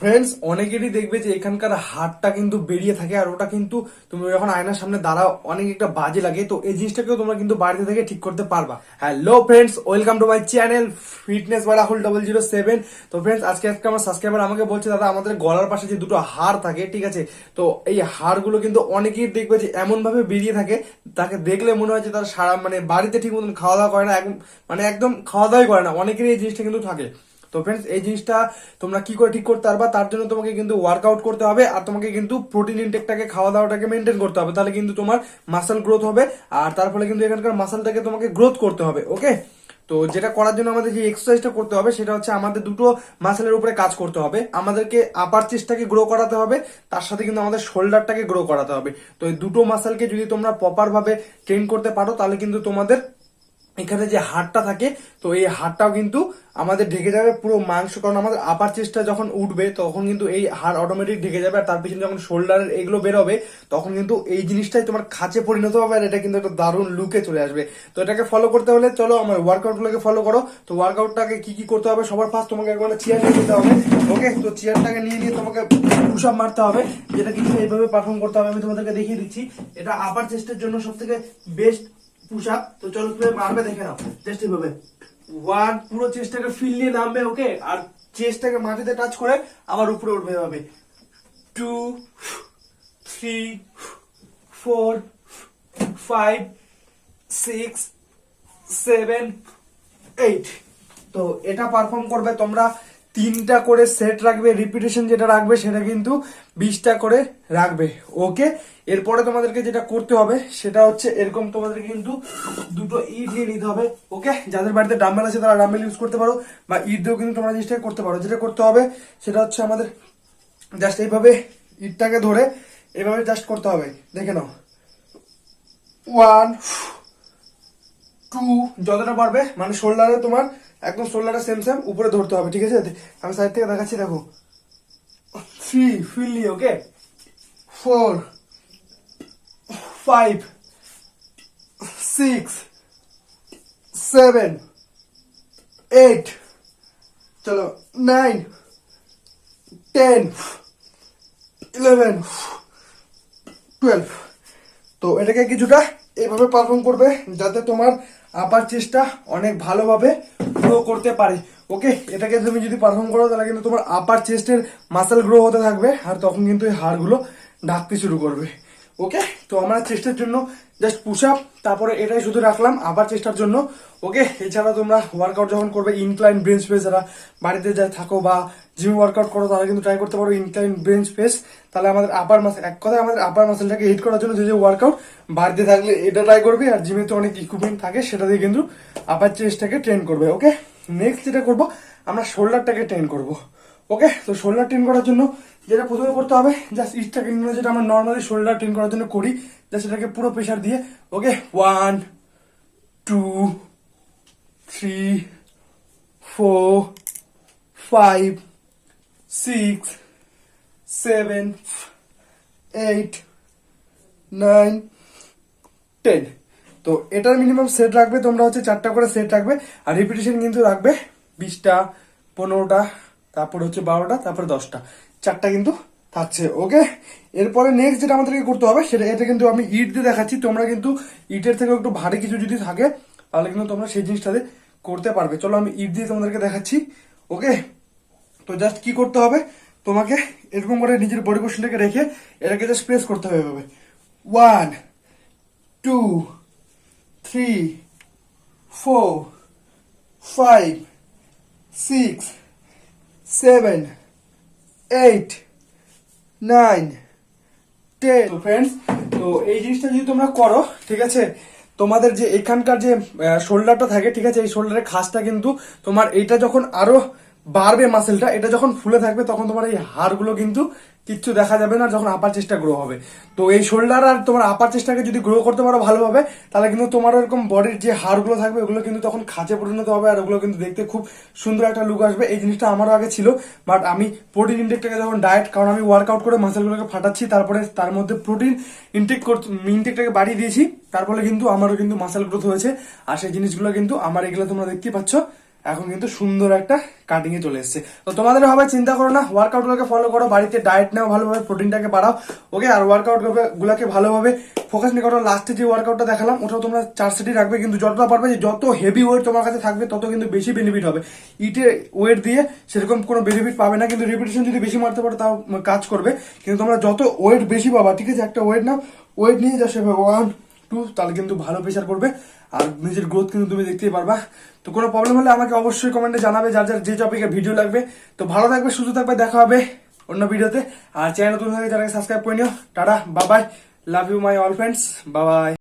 Friends অনেকেরই দেখবে যে এখানকার হাড়টা কিন্তু বেরিয়ে থাকে আর ওটা কিন্তু তুমি যখন আয়নার সামনে দাঁড়াও, অনেক একটা বাজে লাগে। তো এই জিনিসটাকেও তোমরা কিন্তু বাড়িতে থেকে ঠিক করতে পারবা। Hello friends welcome to my channel fitness বা রাহুল ডবল জিরো সেভেন তো ফ্রেন্ডস আজকে আজকে আমার সাবস্ক্রাইবার আমাকে বলছে, দাদা, আমাদের গলার পাশে যে দুটো হাড় থাকে, ঠিক আছে? তো এই হাড়গুলো কিন্তু অনেকেই দেখবে যে এমন ভাবে বেরিয়ে থাকে, তাকে দেখলে মনে হয় যে তার সারা মানে বাড়িতে ঠিক মতন খাওয়া দাওয়া করে না মানে একদম খাওয়া দাওয়াই করে না। অনেকেরই এই জিনিসটা কিন্তু থাকে। তো ফ্রেন্ডস এই জিনিসটা তোমরা কি করে ঠিক করতে পারবা, তার জন্য তোমাকে কিন্তু ওয়ার্কআউট করতে হবে আর তোমাকে কিন্তু প্রোটিন ইনটেকটাকে খাওয়া দাওয়াটাকে মেনটেন করতে হবে। তাহলে কিন্তু তোমার মাসেল গ্রোথ হবে আর তার ফলে কিন্তু এখানকার মাসেলটাকে তোমাকে গ্রোথ করতে হবে ওকে তো যেটা করার জন্য আমাদের যে এক্সারসাইজটা করতে হবে, সেটা হচ্ছে আমাদের দুটো মাসেলের উপরে কাজ করতে হবে। আমাদেরকে আপার চেস্টটাকে গ্রো করাতে হবে, তার সাথে কিন্তু আমাদের শোল্ডারটাকে গ্রো করাতে হবে। তো এই দুটো মাসেলকে যদি তোমরা প্রপার ভাবে ট্রেন করতে পারো, তাহলে কিন্তু তোমাদের এখানে যে হাড়টা থাকে, তো এই হাড়টাও কিন্তু আমাদের ঢেকে যাবে পুরো মাংস, কারণ আমাদের আপার চেস্টটা যখন উঠবে, তখন কিন্তু এই হাড় অটোমেটিক ঢেকে যাবে, আর তার পিছনে যখন শোল্ডারের এগুলো বেরোবে, তখন কিন্তু এই জিনিসটাই তোমার খাঁচে পরিণত হবে, আর এটা কিন্তু একটা দারুণ লুকে চলে আসবে। তো এটাকে ফলো করতে হলে চলো আমার ওয়ার্কআউটগুলোকে ফলো করো। তো ওয়ার্কআউটটাকে কি কি করতে হবে সবার ফার্স্ট তোমাকে একবার চেয়ার নিয়ে নিতে হবে। ওকে তো চেয়ারটাকে নিয়ে নিয়ে তোমাকে পুশ আপ মারতে হবে, যেটা কিন্তু এইভাবে পারফর্ম করতে হবে, আমি তোমাদেরকে দেখিয়ে দিচ্ছি। এটা আপার চেস্টের জন্য সব থেকে বেস্ট পুশ আপ তো চলো তুমি মারবে, দেখে নাও। জাস্ট এইভাবে। ওয়ান পুরো চেস্টটাকে ফিল নিয়ে নামবে ওকে আর চেস্টটাকে মাটিতে টাচ করে আবার উপরে উঠবে এভাবে। Two three four five six seven eight তো এটা পারফর্ম করবে তোমরা। তিনটা করে সেট রাখবে রিপিটেশন যেটা রাখবে সেটা কিন্তু বিশটা করে রাখবে। ওকে এরপরে তোমাদেরকে যেটা করতে হবে, সেটা হচ্ছে এরকম তোমাদের কিন্তু দুটো ইট নিয়ে নিতে হবে। ওকে যাদের বাড়িতে ডাম্বেল আছে তারা ডাম্বেল ইউজ করতে পারো, বা ইট দিয়েও কিন্তু তোমরা জিনিসটা করতে পারো। যেটা করতে হবে, সেটা হচ্ছে আমাদের জাস্ট এইভাবে ইটটাকে ধরে এভাবে জাস্ট করতে হবে। দেখে নাও। ওয়ান টু যতটা পারবে মানে শোল্ডারে তোমার একদম শোল্ডারে সেম সেম উপরে ধরতে হবে, ঠিক আছে? আমি সাইড থেকে দেখাচ্ছি, দেখো। Three ফিললি okay four five six seven eight চলো নাইন টেন ইলেভেন টুয়েলভ তো এটাকে কিছুটা এইভাবে পারফর্ম করবে যাতে তোমার আপার চেষ্টা অনেক ভালোভাবে গ্রো করতে পারে। ওকে এটাকে তুমি যদি পারফর্ম করো, তাহলে কিন্তু তোমার আপার চেস্টের মাসেল গ্রো হতে থাকবে আর তখন কিন্তু এই হাড়গুলো ডাকতে শুরু করবে। ওকে তো আমরা চেষ্টার জন্য জাস্ট পুশ আপ তারপরে এটাই শুধু রাখলাম আবার চেষ্টার জন্য। ওকে এছাড়া তোমরা ওয়ার্কআউট যখন করবে ইনক্লাইন ব্রেঞ্চ প্রেস যারা বাড়িতে যা থাকো বা জিম ওয়ার্কআউট করো তারা কিন্তু ট্রাই করতে পারো ইনক্লাইন বেঞ্চ প্রেস তাহলে আমাদের আপার মাসেল এক কথায় আমাদের আপার মাসেলটাকে হিট করার জন্য যে যে ওয়ার্কআউট বাড়িতে থাকলে এটা ট্রাই করবে, আর জিমে তো অনেক ইকুইপমেন্ট থাকে, সেটা দিয়ে কিন্তু আপার চেস্টটাকে ট্রেন করবে ওকে নেক্সট যেটা করব, আমরা শোল্ডারটাকে ট্রেন করব ওকে তো শোল্ডার ট্রেন করার জন্য যেটা প্রথমে করতে হবে জাস্ট ইস্টটাকে নিয়ে যেটা আমরা নর্মালি শোল্ডার ট্রেন করার জন্য করি জাস্ট এটাকে পুরো প্রেশার দিয়ে okay one two three four five six seven eight nine ten তো এটার মিনিমাম সেট রাখবে, তোমরা হচ্ছে চারটা করে সেট রাখবে, আর রিপিটেশন কিন্তু রাখবে বিশটা, পনেরোটা, তারপর হচ্ছে বারোটা, তারপরে দশটা। চারটা কিন্তু থাকছে ওকে এরপরে নেক্সট যেটা আমাদেরকে করতে হবে, সেটা এটা কিন্তু আমি ইট দিয়ে দেখাচ্ছি, তোমরা কিন্তু ইটের থেকে একটু ভারী কিছু যদি থাকে, তাহলে কিন্তু তোমরা সেই জিনিসটাতে করতে পারবে। চলো আমি ইট দিয়ে তোমাদেরকে দেখাচ্ছি ওকে তো জাস্ট কি করতে হবে? তোমাকে এরকম করে নিজের বডি পোর্শনটাকে রেখে এটাকে জাস্ট প্রেস করতে হবে এভাবে। One two three four five six seven eight nine ten friends তো এই জিনিসটা যদি তোমরা করো, ঠিক আছে? তোমাদের যে এখানকার যে শোল্ডারটা থাকে, ঠিক আছে? এই শোল্ডারের খাসটা কিন্তু তোমার এইটা যখন আরও বাড়বে মাসেলটা এটা যখন ফুলে থাকবে তখন তোমার এই হাড়গুলো কিন্তু কিচ্ছু দেখা যাবে না যখন আপার চেষ্টা গ্রো হবে। তো এই শোল্ডার আর তোমার আপার চেষ্টাকে যদি গ্রো করতে পারো ভালোভাবে, তাহলে কিন্তু তোমার এরকম বডির যে হাড়গুলো থাকবে, ওগুলো কিন্তু তখন খাঁচে পরিণত হবে আর ওগুলো কিন্তু দেখতে খুব সুন্দর একটা লুক আসবে। এই জিনিসটা আমারও আগে ছিল বাট আমি প্রোটিন ইনটেকটাকে যখন ডায়েট কারণ আমি ওয়ার্কআউট করে মাসেলগুলোকে ফাটাচ্ছি, তারপরে তার মধ্যে প্রোটিন ইনটেক ইনটেকটাকে বাড়িয়ে দিয়েছি, তার ফলে কিন্তু আমারও কিন্তু মাসেল গ্রোথ হয়েছে। আর সেই জিনিসগুলো কিন্তু আমার এগুলো তোমরা দেখতেই পাচ্ছ। এখন কিন্তু সুন্দর একটা কাটিং এ চলে এসেছে। তো তোমাদের হবে চিন্তা করো না ওয়ার্কআউট গুলোকে ফলো করো, বাড়িতে ডায়েট নাও, ভালোভাবে প্রোটিনটাকে বাড়াও ওকে আর ওয়ার্কআউট গুলোকে ভালোভাবে ফোকাস নিয়ে করো। লাস্টে যে ওয়ার্কআউটটা দেখালাম, ওটাও তোমরা চার সেটই রাখবে, কিন্তু যতটা পারবে যে যত হেভি ওয়েট তোমার কাছে থাকবে, তত কিন্তু বেশি বেনিফিট হবে। ইটে ওয়েট দিয়ে সেরকম কোনো বেনিফিট পাবে না, কিন্তু রিপিটেশন যদি বেশি মারতে পারো, তাও কাজ করবে। কিন্তু তোমরা যত ওয়েট বেশি পাবা, ঠিক আছে? একটা ওয়েট নাও ওয়েট নিয়ে যা সেভাবে ওয়ান টু তাহলে কিন্তু ভালো প্রেশার করবে। আর নিজের গ্রোথ কিন্তু তুমি দেখতেই পারবা। তো কোনো প্রবলেম হলে আমাকে অবশ্যই কমেন্টে জানাবে, যার যার যে টপিকে ভিডিও লাগবে। তো ভালো থাকবে, সুস্থ থাকবে, দেখা হবে অন্য ভিডিওতে আর চ্যানেল নতুন থাকে যারা সাবস্ক্রাইব করে নিও। Tata Babai love you my all friends Babai